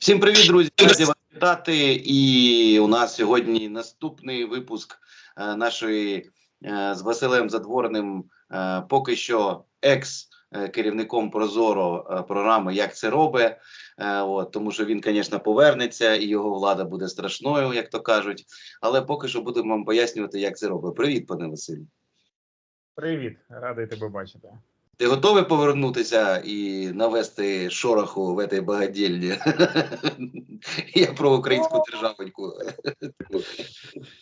Всім привіт, друзі! Раді вас вітати. І у нас сьогодні наступний випуск е, нашої е, з Василем Задворним, е, поки що екс керівником Прозоро програми Як це робить. От, тому що він, звісно, повернеться, і його влада буде страшною, як то кажуть. Але поки що будемо вам пояснювати, як це робить. Привіт, пане Василю. Привіт, радий тебе бачити. Ти готовий повернутися і навести шороху в этой багадільні? Я про українську державоньку.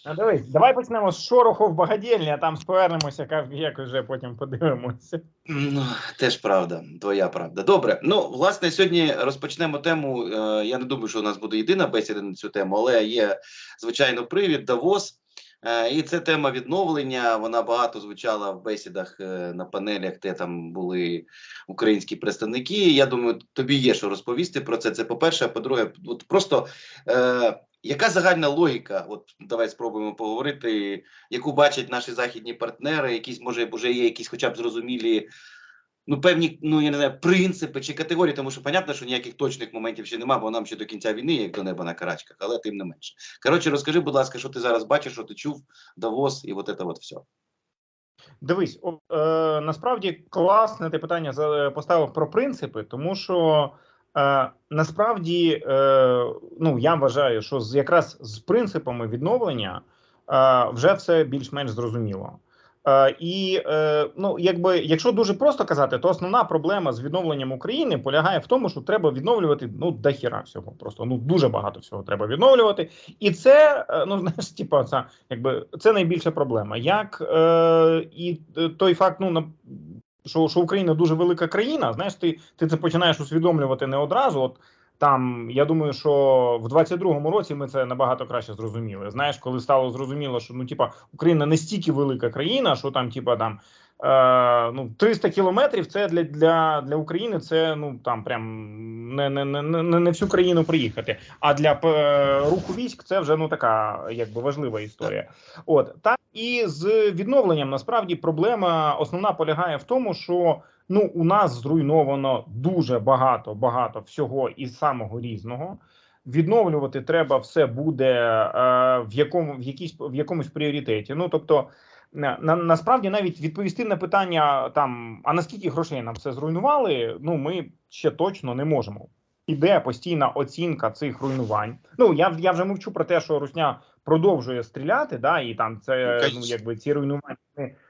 Ну, дивись, давай почнемо з шороху в багадільні, а там повернемося, як, як вже потім подивимося. Ну, теж правда, твоя правда. Добре. Ну, власне, сьогодні розпочнемо тему. е, Я не думаю, що у нас буде єдина бесіда на цю тему, але є звичайно привід Давос. Е, І це тема відновлення. Вона багато звучала в бесідах е, на панелях, де там були українські представники. Я думаю, тобі є що розповісти про це. Це по-перше, а по-друге, от просто е, яка загальна логіка? От давай спробуємо поговорити, яку бачать наші західні партнери, якісь може вже є якісь, хоча б зрозумілі. Ну, певні, ну я не знаю, принципи чи категорії, тому що понятно, що ніяких точних моментів ще немає, бо нам ще до кінця війни, як до неба на карачках, але тим не менше. Коротше, розкажи, будь ласка, що ти зараз бачиш, що ти чув, Давос і от це от все. Дивись, о, е, насправді класне ти питання поставив про принципи, тому що е, насправді е, ну, я вважаю, що з, якраз з принципами відновлення е, вже все більш-менш зрозуміло. Е, і е, ну, якби, якщо дуже просто казати, то основна проблема з відновленням України полягає в тому, що треба відновлювати ну дохіра всього. Просто ну дуже багато всього треба відновлювати. І це е, ну знаєш, типа, це якби це найбільша проблема. Як е, і той факт, ну на що, що Україна дуже велика країна, знаєш, ти, ти це починаєш усвідомлювати не одразу. От там я думаю, що в 22-му році ми це набагато краще зрозуміли. Знаєш, коли стало зрозуміло, що ну, типа, Україна настільки велика країна, що там, типа, там. Е, ну, 300 кілометрів це для для, для України це ну там прям не не, не, не, не всю країну приїхати. А для е, руху військ це вже ну така якби важлива історія. От так і з відновленням насправді проблема основна полягає в тому, що ну у нас зруйновано дуже багато багато всього і самого різного. Відновлювати треба все буде е, в якому в якійсь в якомусь пріоритеті. Ну тобто. На, на насправді навіть відповісти на питання там, а наскільки грошей нам все зруйнували, ну ми ще точно не можемо. Іде постійна оцінка цих руйнувань. Ну я я вже мовчу про те, що Русня продовжує стріляти, да, і там це Ну, якби ці руйнування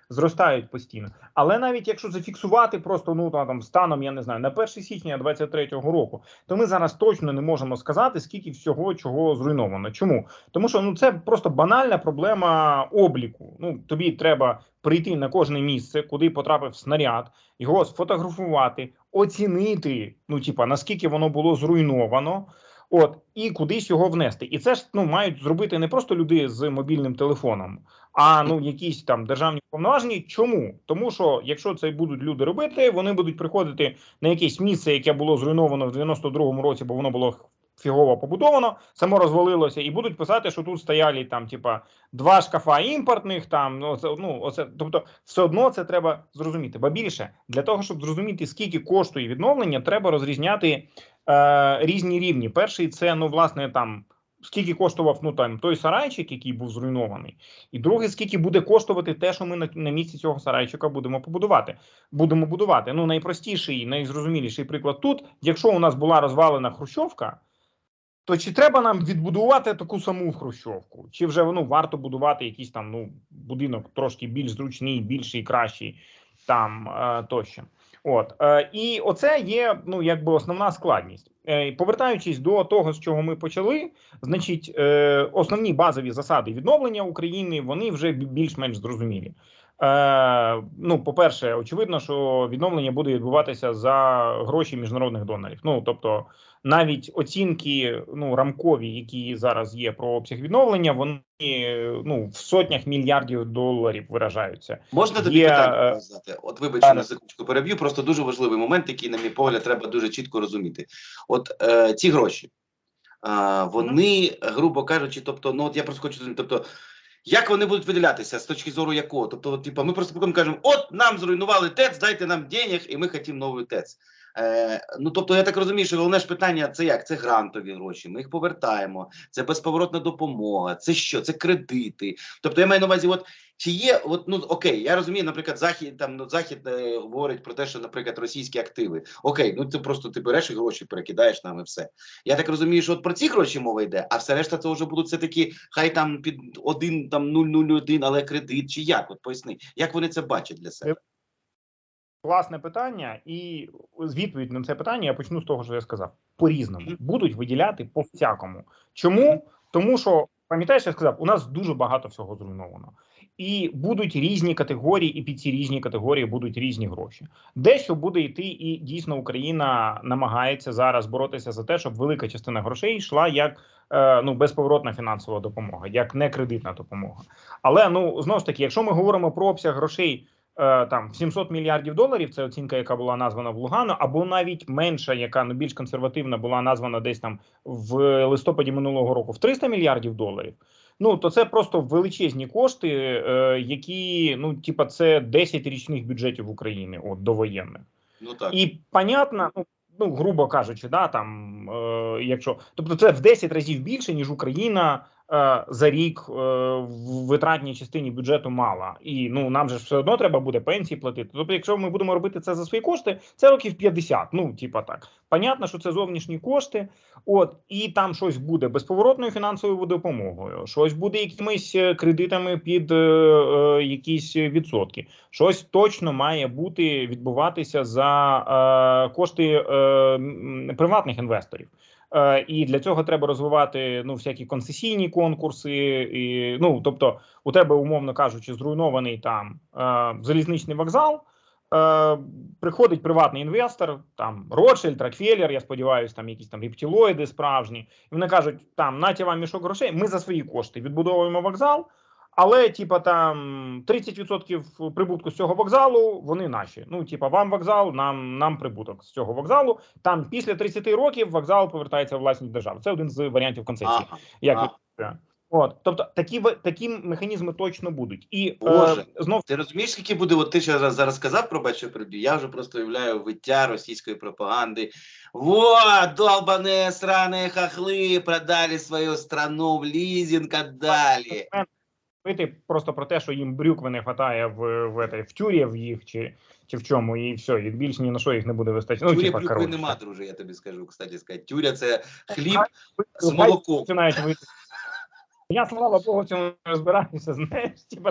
зростають постійно. Але навіть якщо зафіксувати просто ну там станом, я не знаю, на 1 січня 23-го року, то ми зараз точно не можемо сказати, скільки всього чого зруйновано. Чому? Тому що ну це просто банальна проблема обліку. Ну тобі треба прийти на кожне місце, куди потрапив снаряд, його сфотографувати, оцінити. Ну, типа наскільки воно було зруйновано. От і кудись його внести, і це ж ну мають зробити не просто люди з мобільним телефоном, а ну якісь там державні повноважені. Чому? Тому що якщо це будуть люди робити, вони будуть приходити на якесь місце, яке було зруйновано в 92-му році, бо воно було фігово побудовано, само розвалилося, і будуть писати, що тут стояли там, типа, два шкафа імпортних. Там ну це ну оце, тобто, все одно це треба зрозуміти. Ба більше для того, щоб зрозуміти, скільки коштує відновлення, треба розрізняти е, різні рівні. Перший це ну власне там. Скільки коштував ну там той сарайчик, який був зруйнований, і друге, скільки буде коштувати те, що ми на, на місці цього сарайчика будемо побудувати. Будемо будувати. Ну найпростіший, найзрозуміліший приклад тут. Якщо у нас була розвалена хрущовка, то чи треба нам відбудувати таку саму хрущовку? Чи вже ну, варто будувати якийсь там ну будинок трошки більш зручний, більший, кращий там е, тощо? От е, і оце є ну якби основна складність. Е, повертаючись до того, з чого ми почали, значить, е, основні базові засади відновлення України вони вже більш-менш зрозумілі. Е, ну, по-перше, очевидно, що відновлення буде відбуватися за гроші міжнародних донорів. Ну тобто, навіть оцінки ну рамкові, які зараз є про обсяг відновлення, вони ну в сотнях мільярдів доларів виражаються. Можна тобі Є, питання е, задати? От вибач, так. на секундочку переб'ю. Просто дуже важливий момент, який, на мій погляд, треба дуже чітко розуміти. От е, ці гроші, е, вони, грубо кажучи, тобто, ну от я просто хочу тобто. Як вони будуть виділятися з точки зору якого? Тобто, от, типа, ми просто кажемо: от нам зруйнували ТЕЦ, дайте нам денег, і ми хотімо новий ТЕЦ. Е, ну тобто, я так розумію, що головне ж питання це як? Це грантові гроші. Ми їх повертаємо. Це безповоротна допомога. Це що? Це кредити. Тобто, я маю на увазі, от чи є, от ну окей, я розумію, наприклад, захід там ну, захід е, говорить про те, що, наприклад, російські активи. Окей, ну це просто ти береш і гроші перекидаєш нам і все. Я так розумію, що от про ці гроші мова йде, а все решта це вже будуть все таки, хай там під один там 001, але кредит, чи як? От поясни, як вони це бачать для себе? Класне питання, і з відповідь на це питання я почну з того, що я сказав. По-різному будуть виділяти по всякому. Чому? Тому що пам'ятаєш, я сказав, у нас дуже багато всього зруйновано, і будуть різні категорії, і під ці різні категорії будуть різні гроші. Дещо буде йти, і дійсно Україна намагається зараз боротися за те, щоб велика частина грошей йшла як е, ну безповоротна фінансова допомога, як не кредитна допомога. Але ну знову ж таки, якщо ми говоримо про обсяг грошей там 700 мільярдів доларів. Це оцінка, яка була названа в Лугану, або навіть менша, яка ну більш консервативна була названа десь там в листопаді минулого року в 300 мільярдів доларів. Ну то це просто величезні кошти, е, які ну типа це 10 річних бюджетів України, от довоєнних. Ну так. І понятно, ну, ну грубо кажучи, да там е, якщо тобто це в 10 разів більше ніж Україна е, за рік е, в витратній частині бюджету мала. І ну нам же все одно треба буде пенсії платити. Тобто, якщо ми будемо робити це за свої кошти, це років 50. Ну типа так. Понятно, що це зовнішні кошти. От і там щось буде безповоротною фінансовою допомогою, щось буде якимись е, кредитами під е, е, якісь відсотки. Щось точно має бути відбуватися за е, кошти е, приватних інвесторів. Е, і для цього треба розвивати ну всякі концесійні конкурси. І, ну тобто, у тебе, умовно кажучи, зруйнований там е, залізничний вокзал. Е, приходить приватний інвестор, там Ротшильд, Рокфеллер, я сподіваюся, там якісь там рептилоїди справжні. І вони кажуть: там наті вам мішок грошей. Ми за свої кошти відбудовуємо вокзал. Але, типа, там 30% прибутку з цього вокзалу вони наші. Ну, типа, вам вокзал, нам нам прибуток з цього вокзалу. Там після 30 років вокзал повертається в власність держави. Це один з варіантів концесії. Ага. Як ага. от, тобто такі такі механізми точно будуть. І Боже. е, знов Ти розумієш, скільки буде, от ти ще раз зараз сказав про бачу приб'ю, я вже просто уявляю виття російської пропаганди. Вот, долбаные сраные хохли продали свою страну в лизинг, отдали. Говорити просто про те, що їм брюкви не вистачає в, в, в тюрі в їх чи, чи в чому, і все, і більше ні на що їх не буде вистачати. Ну, типа, брюкви нема, друже, я тобі скажу, кстати сказати. Тюря це хліб з молоком. Я, слава Богу, в цьому не розбираюся, знаєш, типа,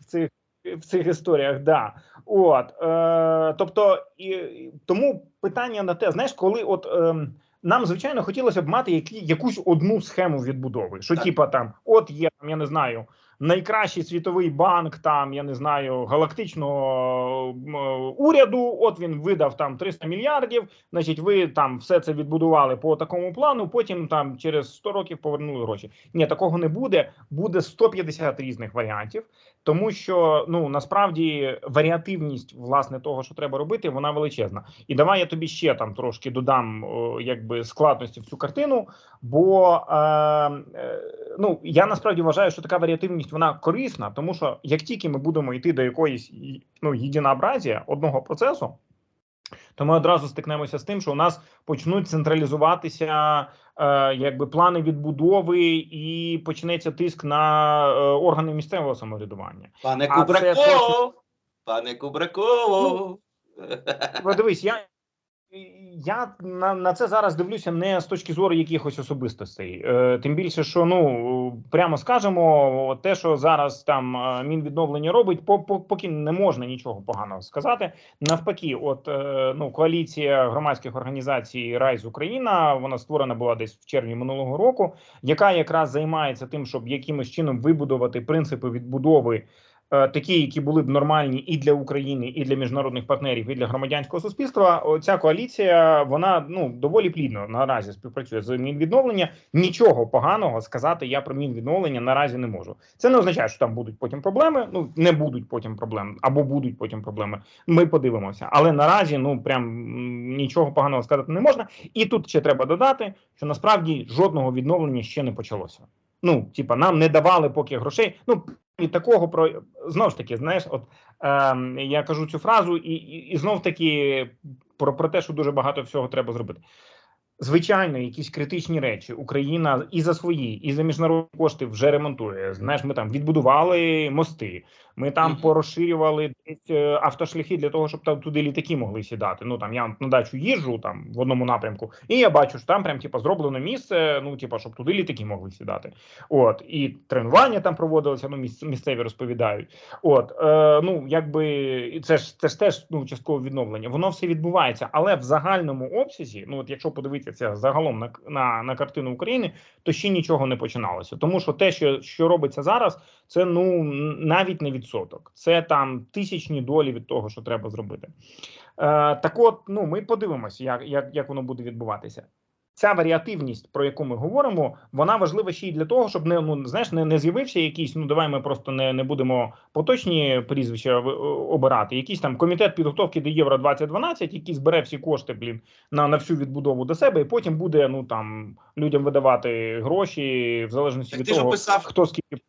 в цих, в цих історіях, да. От, е, тобто, і тому питання на те, знаєш, коли от. Е, нам, звичайно, хотілося б мати які, якусь одну схему відбудови. Що, типа, там, от є, там, я не знаю, найкращий світовий банк, там, я не знаю, галактичного уряду, от він видав там 300 мільярдів, значить, ви там все це відбудували по такому плану, потім там через 100 років повернули гроші. Ні, такого не буде. Буде 150 різних варіантів, тому що ну насправді варіативність власне того, що треба робити, вона величезна. І давай я тобі ще там трошки додам якби складності в цю картину. Бо е, е, ну я насправді вважаю, що така варіативність вона корисна, тому що як тільки ми будемо йти до якоїсь ну єдинообразія одного процесу. То ми одразу стикнемося з тим, що у нас почнуть централізуватися е, якби плани відбудови, і почнеться тиск на е, органи місцевого самоврядування. Пане А це Пане Кубраков! Ну, дивись, я, я на, на це зараз дивлюся не з точки зору якихось особистостей. Е, тим більше, що ну прямо скажемо, те, що зараз там е, мінвідновлення робить, по, по, поки не можна нічого поганого сказати. Навпаки, от е, ну коаліція громадських організацій Райз Україна вона створена була десь в червні минулого року, яка якраз займається тим, щоб якимось чином вибудувати принципи відбудови. Е, Такі, які були б нормальні і для України, і для міжнародних партнерів, і для громадянського суспільства. Ця коаліція вона ну доволі плідно наразі співпрацює з мінвідновлення. Нічого поганого сказати я про мінвідновлення наразі не можу. Це не означає, що там будуть потім проблеми. Ну не будуть потім проблем, або будуть потім проблеми. Ми подивимося. Але наразі ну прям нічого поганого сказати не можна. І тут ще треба додати, що насправді жодного відновлення ще не почалося. Ну, типа, нам не давали поки грошей. Ну і такого про знов ж таки, знаєш, от е, я кажу цю фразу, і, і, і знов таки про, про те, що дуже багато всього треба зробити. Звичайно, якісь критичні речі Україна і за свої, і за міжнародні кошти вже ремонтує. Знаєш, ми там відбудували мости, ми там порозширювали десь е, автошляхи для того, щоб там туди літаки могли сідати. Ну там я на дачу їжджу там в одному напрямку, і я бачу, що там прям типа зроблено місце. Ну, типа, щоб туди літаки могли сідати. От і тренування там проводилися. Ну місц- місцеві розповідають. От е, ну якби це ж це ж теж ну часткове відновлення. Воно все відбувається, але в загальному обсязі, ну от якщо подивитися загалом на, на, на картину України, то ще нічого не починалося. Тому що те, що, що робиться зараз, це ну навіть не відсоток, це там тисячні долі від того, що треба зробити. Е, так, от ну ми подивимося, як, як, як воно буде відбуватися. Ця варіативність, про яку ми говоримо, вона важлива ще й для того, щоб не ну знаєш, не, не з'явився якийсь. Ну давай ми просто не, не будемо поточні прізвища в- обирати. Якийсь там комітет підготовки до євро 2012 який збере всі кошти, блін, на, на всю відбудову до себе, і потім буде ну там людям видавати гроші в залежності Так від ти того, описав- хто скільки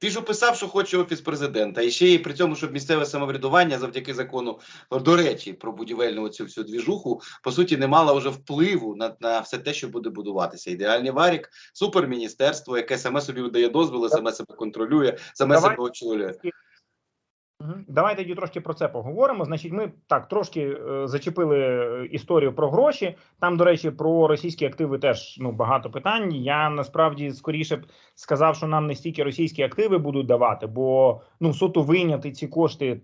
Ти ж описав, що хоче офіс президента, і ще й при цьому, щоб місцеве самоврядування завдяки закону, до речі, про будівельну цю всю двіжуху, по суті, не мала вже впливу на, на все те, що буде будуватися. Ідеальний варік, суперміністерство, яке саме собі видає дозволи, саме себе контролює, саме Давай. себе очолює. Давайте тоді трошки про це поговоримо. Значить, ми так трошки е, зачепили е, історію про гроші. Там, до речі, про російські активи теж ну багато питань. Я насправді скоріше б сказав, що нам не стільки російські активи будуть давати, бо ну суто вийняти ці кошти,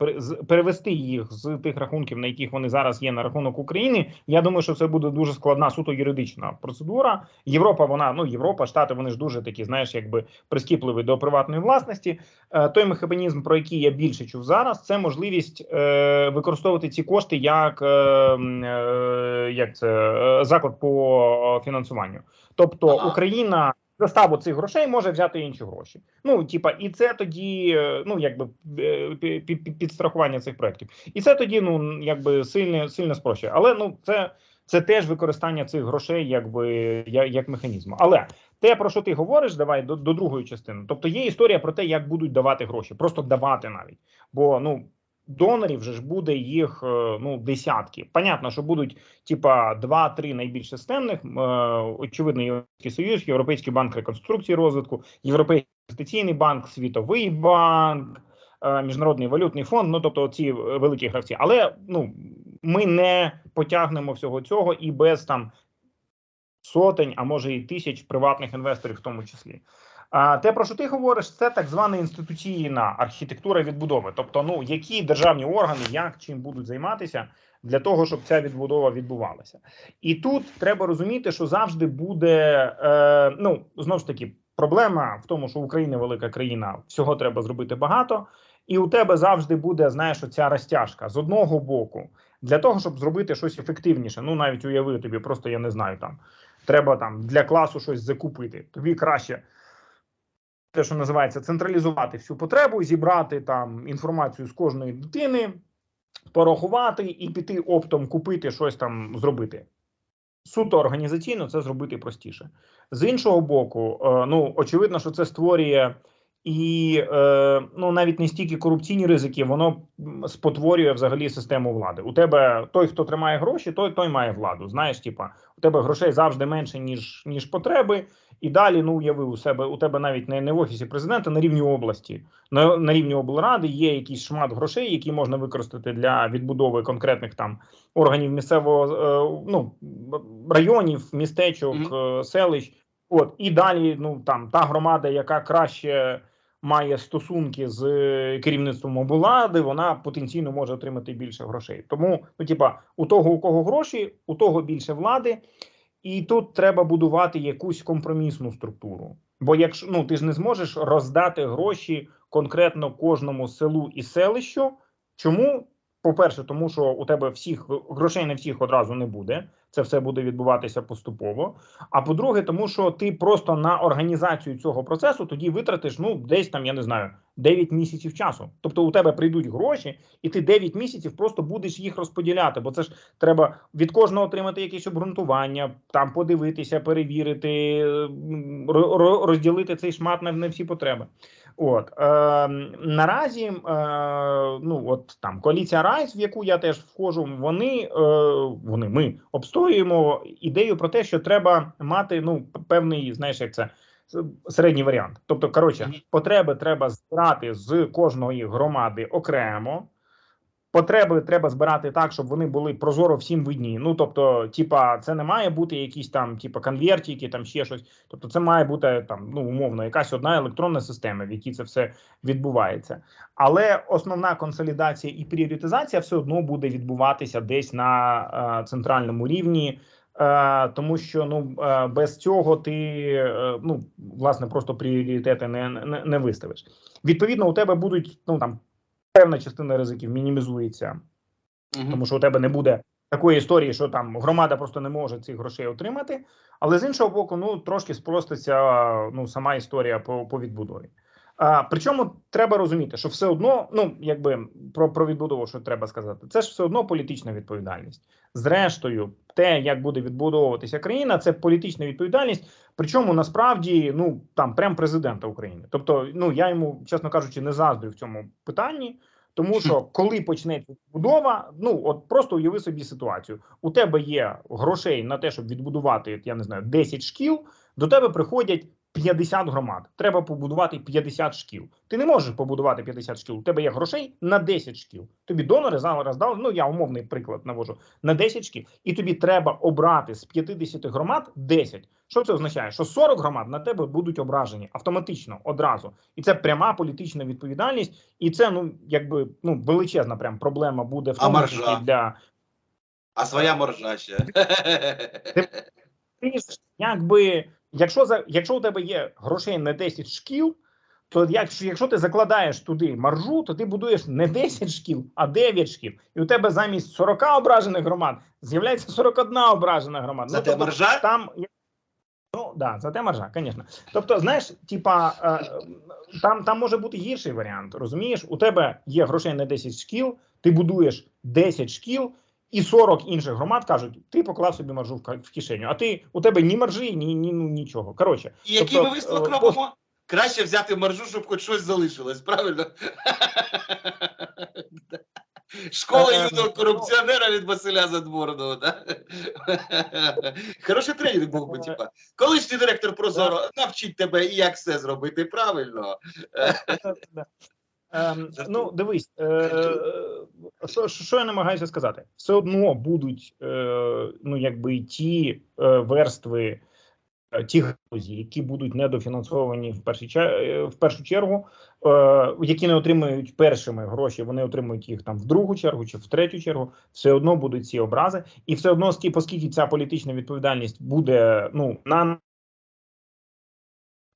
перевести їх з тих рахунків, на яких вони зараз є на рахунок України. Я думаю, що це буде дуже складна, суто юридична процедура. Європа, вона ну Європа, Штати, вони ж дуже такі, знаєш, якби прискіпливі до приватної власності. Е, той механізм, про який я більше чув зараз, це можливість е, використовувати ці кошти як, е, е, як це е, заклад по фінансуванню. Тобто Ага. Україна заставу цих грошей може взяти інші гроші. Ну типа, і це тоді е, ну якби е, пі- пі- пі- підстрахування цих проектів. І це тоді ну якби сильне сильно спрощує. Але ну це. Це теж використання цих грошей, якби як, як механізму. Але те, про що ти говориш, давай до, до другої частини. Тобто є історія про те, як будуть давати гроші, просто давати навіть. Бо ну донорів вже ж буде їх е, ну десятки. Понятно, що будуть типа два-три найбільш системних. Е, очевидно, Європейський Союз, Європейський банк реконструкції розвитку, Європейський інвестиційний банк, Світовий банк. е, Міжнародний валютний фонд, ну тобто ці великі гравці, але ну ми не потягнемо всього цього і без там сотень, а може і тисяч приватних інвесторів, в тому числі. А те, про що ти говориш, це так звана інституційна архітектура відбудови. Тобто, ну які державні органи як чим будуть займатися для того, щоб ця відбудова відбувалася. І тут треба розуміти, що завжди буде е, ну знову ж таки проблема в тому, що Україна велика країна, всього треба зробити багато, і у тебе завжди буде знаєш оця розтяжка з одного боку для того, щоб зробити щось ефективніше. Ну навіть уяви тобі, просто я не знаю там. Треба там для класу щось закупити. Тобі краще те, що називається, централізувати всю потребу, зібрати там інформацію з кожної дитини, порахувати і піти оптом купити щось там зробити. Суто організаційно це зробити простіше. З іншого боку, е, ну очевидно, що це створює і е, ну навіть не стільки корупційні ризики, воно спотворює взагалі систему влади. У тебе той, хто тримає гроші, той той має владу. Знаєш, типа у тебе грошей завжди менше ніж ніж потреби. І далі, ну уяви у себе у тебе навіть не, не в офісі президента, на рівні області, на, на рівні облради є якийсь шмат грошей, які можна використати для відбудови конкретних там органів місцевого е, ну районів, містечок, Мгм. е, селищ. От і далі, ну там та громада, яка краще має стосунки з е, керівництвом облади, вона потенційно може отримати більше грошей. Тому, ну типа, у того, у кого гроші, у того більше влади. І тут треба будувати якусь компромісну структуру. Бо якщо ну ти ж не зможеш роздати гроші конкретно кожному селу і селищу. Чому? По-перше, тому що у тебе всіх грошей не всіх одразу не буде. Це все буде відбуватися поступово. А по-друге, тому що ти просто на організацію цього процесу тоді витратиш ну десь там, я не знаю, 9 місяців часу. Тобто у тебе прийдуть гроші, і ти 9 місяців просто будеш їх розподіляти. Бо це ж треба від кожного отримати якесь обґрунтування, там подивитися, перевірити, розділити цей шмат на всі потреби. От е, наразі, е, ну от там коаліція Райс, в яку я теж вхожу, вони, е, вони ми обстоюємо ідею про те, що треба мати ну певний, знаєш, як це середній варіант. Тобто, коротше, потреби треба збирати з кожної громади окремо. Потреби треба збирати так, щоб вони були прозоро всім видні. Ну тобто, типа, це не має бути якісь там, типа, конвертики, там ще щось. Тобто, це має бути там, ну умовно, якась одна електронна система, в якій це все відбувається. Але основна консолідація і пріоритизація все одно буде відбуватися десь на е, центральному рівні. Е, тому що ну е, без цього ти е, ну власне просто пріоритети не, не, не виставиш. Відповідно, у тебе будуть ну там певна частина ризиків мінімізується, угу. тому що у тебе не буде такої історії, що там громада просто не може цих грошей отримати. Але з іншого боку, ну трошки спроститься ну сама історія по, по відбудові. А, причому треба розуміти, що все одно, ну якби про, про відбудову, що треба сказати, це ж все одно політична відповідальність. Зрештою, те, як буде відбудовуватися країна, це політична відповідальність. Причому насправді ну там прям президента України. Тобто, ну я йому, чесно кажучи, не заздрю в цьому питанні. Тому що коли почнеться відбудова, ну от просто уяви собі ситуацію. У тебе є грошей на те, щоб відбудувати, я не знаю, 10 шкіл. До тебе приходять 50 громад. Треба побудувати 50 шкіл. Ти не можеш побудувати 50 шкіл. У тебе є грошей на 10 шкіл. Тобі донори зараз дали. Ну я умовний приклад навожу на 10 шкіл, і тобі треба обрати з 50 громад 10. Що це означає? Що 40 громад на тебе будуть ображені автоматично одразу, і це пряма політична відповідальність, і це ну якби ну величезна прям проблема буде в тому числі для А своя моржа ще. ти ж, якби, якщо за якщо у тебе є грошей на 10 шкіл, то якщо, якщо ти закладаєш туди маржу, то ти будуєш не 10 шкіл, а 9 шкіл. І у тебе замість 40 ображених громад з'являється 41 ображена громада. Зате тобто, маржа? там ну да, зате маржа, звісно. Тобто, знаєш, типа е, там, там може бути гірший варіант. Розумієш, у тебе є грошей на 10 шкіл, ти будуєш 10 шкіл. І 40 інших громад кажуть, ти поклав собі маржу в кишеню, а ти у тебе ні маржі, ні, ні ну, нічого. Коротше, І який Тобто, ми висновок е, робимо? Краще взяти маржу, щоб хоч щось залишилось, правильно? Школа юного корупціонера від Василя Задворного. Да? Хороший тренінг був би, типа. Колишній директор Прозоро навчить тебе, як все зробити правильно. Ем, ну, дивись, е, е, що, що я намагаюся сказати? Все одно будуть е, ну, якби ті е, верстви, е, ті галузі, які будуть недофінансовані в е, в першу чергу, е, які не отримують першими гроші, вони отримують їх там в другу чергу чи в третю чергу. Все одно будуть ці образи, і все одно, оскільки ця політична відповідальність буде ну на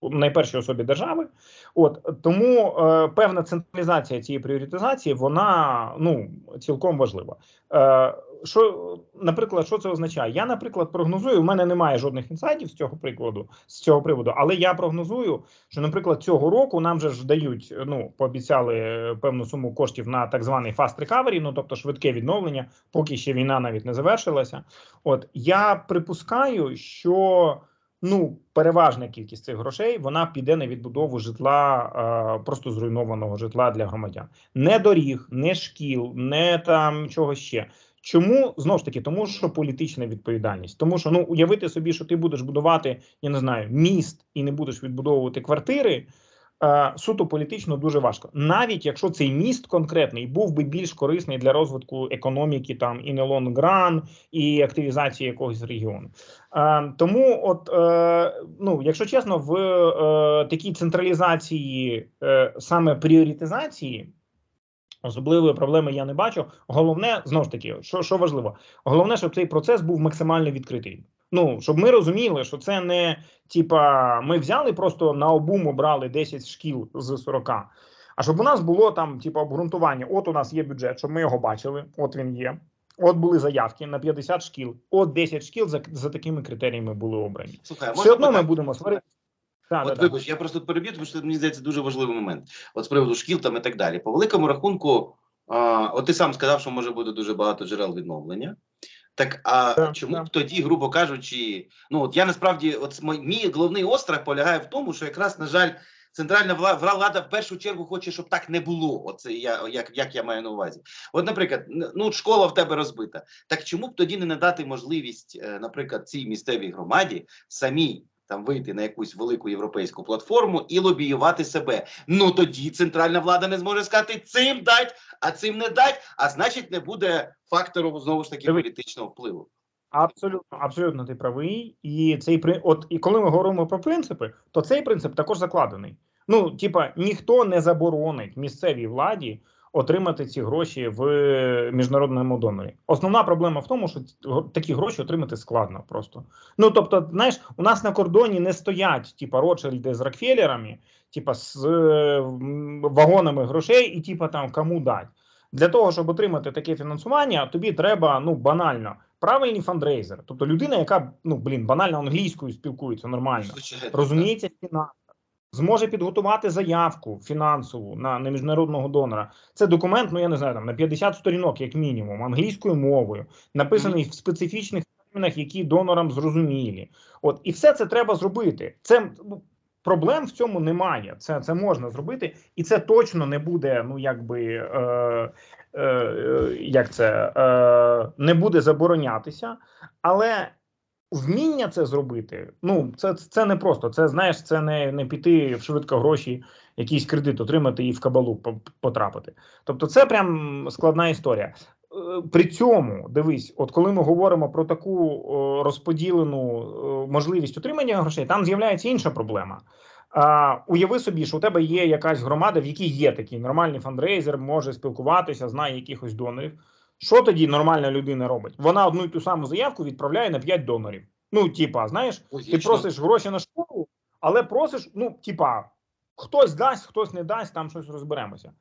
найпершій особі держави. От тому е, певна централізація цієї пріоритизації вона ну цілком важлива. Е, що, наприклад, що це означає? Я, наприклад, прогнозую. У мене немає жодних інсайдів з цього прикладу, з цього приводу, але я прогнозую, що, наприклад, цього року нам же ж дають, ну пообіцяли е, певну суму коштів на так званий fast recovery, ну тобто швидке відновлення, поки ще війна навіть не завершилася. От я припускаю, що ну переважна кількість цих грошей вона піде на відбудову житла, просто зруйнованого житла для громадян, не доріг, не шкіл, не там чого ще. Чому знов ж таки, тому що політична відповідальність, тому що ну уявити собі, що ти будеш будувати, я не знаю, міст і не будеш відбудовувати квартири. Е, Суто політично дуже важко, навіть якщо цей міст конкретний був би більш корисний для розвитку економіки, там і не лонгран, і активізації якогось регіону. Е, тому, от е, ну, якщо чесно, в такій централізації саме пріоритизації. Особливої проблеми я не бачу. Головне, знову ж таки, що, що важливо, головне, щоб цей процес був максимально відкритий. Ну, щоб ми розуміли, що це не типа ми взяли просто на обум обрали 10 шкіл з 40. А щоб у нас було там, типу, обґрунтування: от у нас є бюджет, щоб ми його бачили, от він є. От були заявки на 50 шкіл, от 10 шкіл за, за такими критеріями були обрані. Слухай, Все одно ми будемо сварити. Так, От так. вибач, я просто переб'ю, тому що мені здається дуже важливий момент. От з приводу шкіл там і так далі. По великому рахунку, а, от ти сам сказав, що може бути дуже багато джерел відновлення. Так а да, чому да. тоді, грубо кажучи, ну от я насправді, от мій, головний острах полягає в тому, що якраз, на жаль, центральна вла- влада в першу чергу хоче, щоб так не було. Оце я як, як я маю на увазі. От, наприклад, ну школа в тебе розбита. Так чому б тоді не надати можливість, е, наприклад, цій місцевій громаді самій там вийти на якусь велику європейську платформу і лобіювати себе? Ну тоді центральна влада не зможе сказати цим дать, а цим не дать. А значить, не буде фактору знову ж таки політичного впливу. Абсолютно, абсолютно ти правий. І цей от і коли ми говоримо про принципи, то цей принцип також закладений. Ну, типа, ніхто не заборонить місцевій владі отримати ці гроші в міжнародному донорі. Основна проблема в тому, що такі гроші отримати складно просто. Ну тобто, знаєш, у нас на кордоні не стоять типа Ротшильди з Рокфеллерами, типа з е, вагонами грошей, і типа там кому дать. Для того, щоб отримати таке фінансування, тобі треба ну банально правильний фандрейзер, тобто людина, яка ну блін банально англійською спілкується нормально, розуміється в фінансах, зможе підготувати заявку фінансову на, на міжнародного донора. Це документ, ну я не знаю, там на 50 сторінок, як мінімум, англійською мовою, написаний в специфічних термінах, які донорам зрозумілі. От і все це треба зробити. Це ну, проблем в цьому немає. Це, це можна зробити, і це точно не буде, ну якби. Е, е, е, як це е, не буде заборонятися, але вміння це зробити, ну це, це не просто. Це знаєш, це не, не піти в швидко гроші, якийсь кредит отримати і в кабалу по- потрапити. Тобто, це прям складна історія. Е, При цьому дивись, от коли ми говоримо про таку розподілену можливість отримання грошей, там з'являється інша проблема. А, уяви собі, що у тебе є якась громада, в якій є такий нормальний фандрейзер, може спілкуватися, знає якихось донорів. Що тоді нормальна людина робить? Вона одну і ту саму заявку відправляє на 5 донорів. Ну, типа, знаєш, ти просиш гроші на школу, але просиш, ну, типа, хтось дасть, хтось не дасть, там щось розберемося.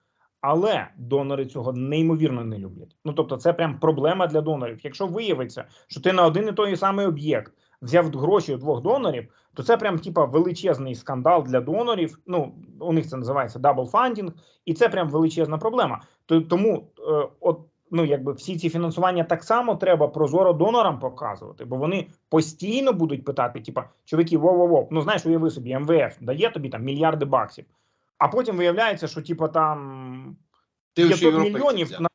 Але донори цього неймовірно не люблять. Ну тобто, це прям проблема для донорів. Якщо виявиться, що ти на один і той самий об'єкт взяв гроші у двох донорів, то це прям типа величезний скандал для донорів. Ну у них це називається даблфандінг, і це прям величезна проблема. Тому е, от. Ну, якби всі ці фінансування так само треба прозоро донорам показувати, бо вони постійно будуть питати: типа, чуваки, во-во-во, ну знаєш, уяви собі, МВФ дає тобі там мільярди баксів, а потім виявляється, що типа там Ти 500 мільйонів на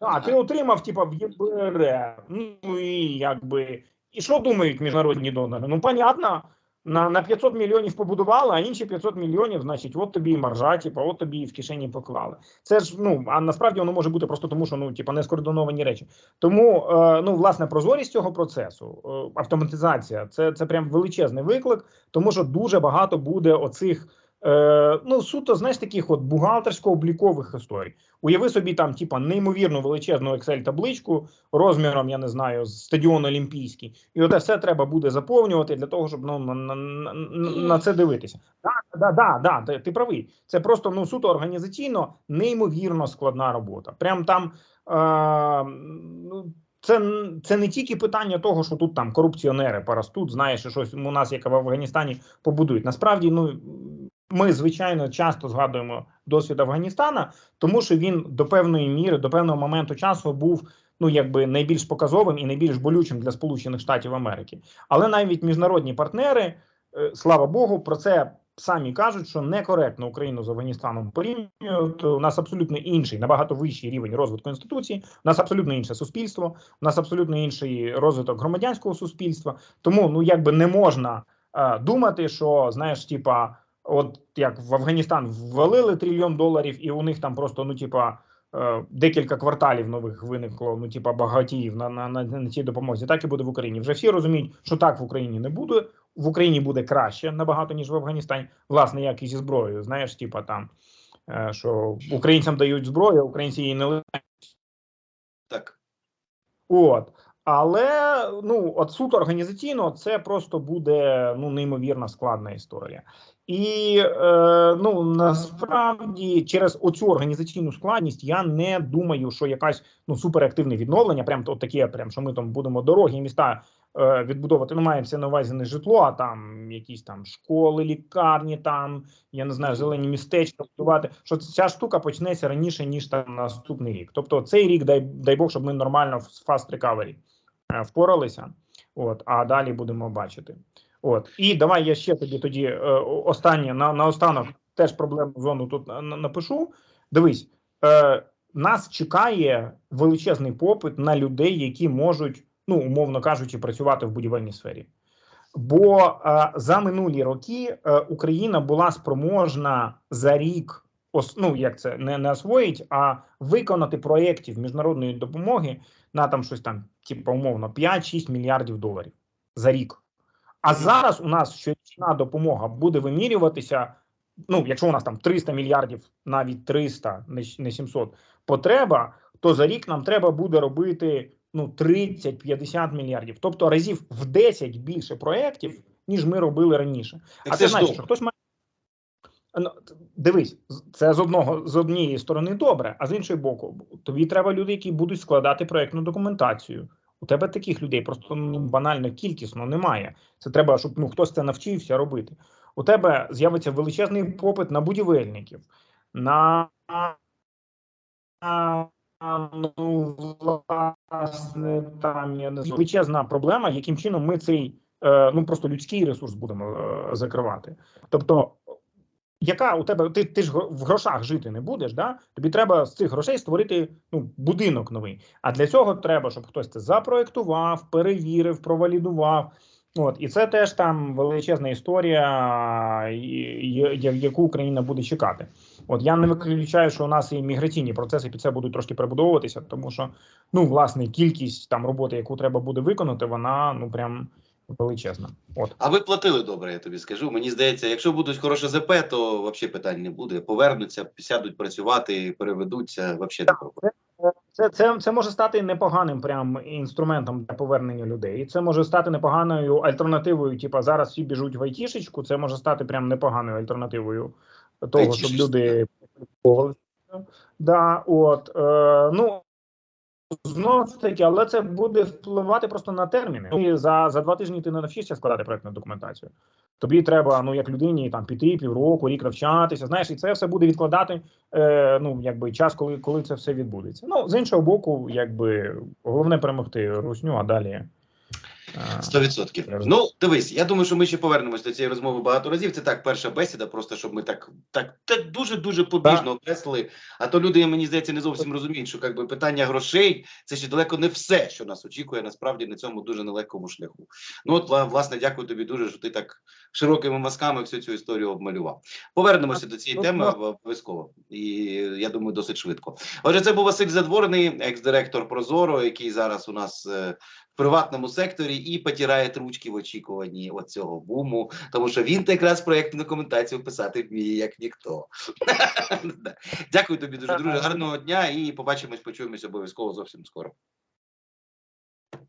а, ти отримав, типа, в ЄБР. Ну і якби. І що думають міжнародні донори? Ну, понятно, на, на 500 мільйонів побудували, а інші 500 мільйонів, значить, от тобі і маржа, типу, от тобі і в кишені поклали. Це ж ну а насправді воно може бути просто тому, що ну типу, не скоординовані речі. Тому е, ну власне прозорість цього процесу, е, автоматизація, це, це прям величезний виклик, тому що дуже багато буде оцих. Е, ну, суто, знаєш, таких от бухгалтерсько-облікових історій. Уяви собі там, типа, неймовірно величезну Excel-табличку розміром, я не знаю, стадіон Олімпійський. І оте все треба буде заповнювати для того, щоб ну, на, на, на, це дивитися. Так, да, да, да, ти, правий. Це просто ну, суто організаційно неймовірно складна робота. Прям там. Е, ну, це, це не тільки питання того, що тут там корупціонери поростуть, знаєш, і щось у нас, як в Афганістані, побудують. Насправді, ну ми звичайно часто згадуємо досвід Афганістана, тому що він до певної міри, до певного моменту часу був ну якби найбільш показовим і найбільш болючим для Сполучених Штатів Америки. Але навіть міжнародні партнери, е, слава Богу, про це самі кажуть, що некоректно Україну з Афганістаном порівнюють. У нас абсолютно інший, набагато вищий рівень розвитку інституцій. У нас абсолютно інше суспільство, у нас абсолютно інший розвиток громадянського суспільства. Тому ну якби не можна е, думати, що знаєш, типа. От як в Афганістан ввалили трильйон доларів, і у них там просто ну, типа, е, декілька кварталів нових виникло, ну, типа, багатіїв на, на, на, на цій допомозі. Так і буде в Україні. Вже всі розуміють, що так в Україні не буде. В Україні буде краще набагато ніж в Афганістані. Власне, як і зі зброєю. Знаєш, типа там, е, що українцям дають зброю, а українці її не Так. От. Але ну, от суто організаційно це просто буде ну неймовірно складна історія. І е, ну насправді через оцю організаційну складність я не думаю, що якась ну суперактивне відновлення, прям от таке, прям що ми там будемо дороги міста е, відбудовувати. Ну мається на увазі не житло, а там якісь там школи, лікарні, там я не знаю, зелені містечка будувати. Що ця штука почнеться раніше ніж там наступний рік. Тобто цей рік, дай дай Бог, щоб ми нормально в recovery е, впоралися. От, а далі будемо бачити. От і давай я ще тобі тоді е, останнє на наостанок теж проблемну зону тут на- на- напишу. Дивись, е, нас чекає величезний попит на людей, які можуть, ну умовно кажучи, працювати в будівельній сфері. Бо е, за минулі роки е, Україна була спроможна за рік ос, ну як це не, не освоїть, а виконати проєктів міжнародної допомоги на там щось там, типу, умовно, 5-6 мільярдів доларів за рік. А зараз у нас щорічна допомога буде вимірюватися. Ну, якщо у нас там 300 мільярдів, навіть 300, не щ- 700, потреба, то за рік нам треба буде робити ну 30-50 мільярдів, тобто разів в 10 більше проєктів, ніж ми робили раніше. Так а це знаєш, що хтось має. Ну, дивись, це з одного з однієї сторони добре, а з іншої боку, тобі треба люди, які будуть складати проєктну документацію. У тебе таких людей просто ну, банально кількісно немає. Це треба, щоб ну хтось це навчився робити. У тебе з'явиться величезний попит на будівельників, на ну, власне, там я не знаю, величезна проблема, яким чином ми цей е, ну просто людський ресурс будемо е, закривати. Тобто, яка у тебе ти, ти ж в грошах жити не будеш, да? Тобі треба з цих грошей створити ну, будинок новий. А для цього треба, щоб хтось це запроектував, перевірив, провалідував. От і це теж там величезна історія, яку Україна буде чекати. От я не виключаю, що у нас і міграційні процеси під це будуть трошки перебудовуватися, тому що ну власне кількість там роботи, яку треба буде виконати, вона ну прям величезна. От А ви платили добре, я тобі скажу. Мені здається, якщо будуть хороше ЗП, то взагалі питань не буде. Повернуться, сядуть працювати, переведуться, взагалі не проблема. це, це, це може стати непоганим прям інструментом для повернення людей. Це може стати непоганою альтернативою. Типа зараз всі біжуть в айтішечку. Це може стати прям непоганою альтернативою того, щоб люди Да, от е, ну знову ж таки, але це буде впливати просто на терміни. Ну, І за, за два тижні ти не навчишся складати проектну документацію. Тобі треба, ну як людині, там піти півроку, рік навчатися. Знаєш, і це все буде відкладати. Е, ну якби час, коли, коли це все відбудеться. Ну з іншого боку, якби головне перемогти русню, а далі. Е, Сто відсотків. Ну дивись, я думаю, що ми ще повернемось до цієї розмови багато разів. Це так, перша бесіда, просто щоб ми так так, так дуже дуже побіжно окреслили. А то люди, мені здається, не зовсім розуміють, що якби питання грошей це ще далеко не все, що нас очікує насправді на цьому дуже нелегкому шляху. Ну от вла- власне, дякую тобі дуже, що ти так широкими мазками всю цю історію обмалював. Повернемося до цієї Ну, теми обов'язково, і я думаю, досить швидко. Отже, це був Василь Задворний, екс-директор Прозоро, який зараз у нас е, приватному секторі і потирає ручки в очікуванні оцього буму, тому що він якраз проєктну документацію писати вміє як ніхто. Дякую тобі дуже, друже. Гарного дня і побачимось, почуємось обов'язково зовсім скоро.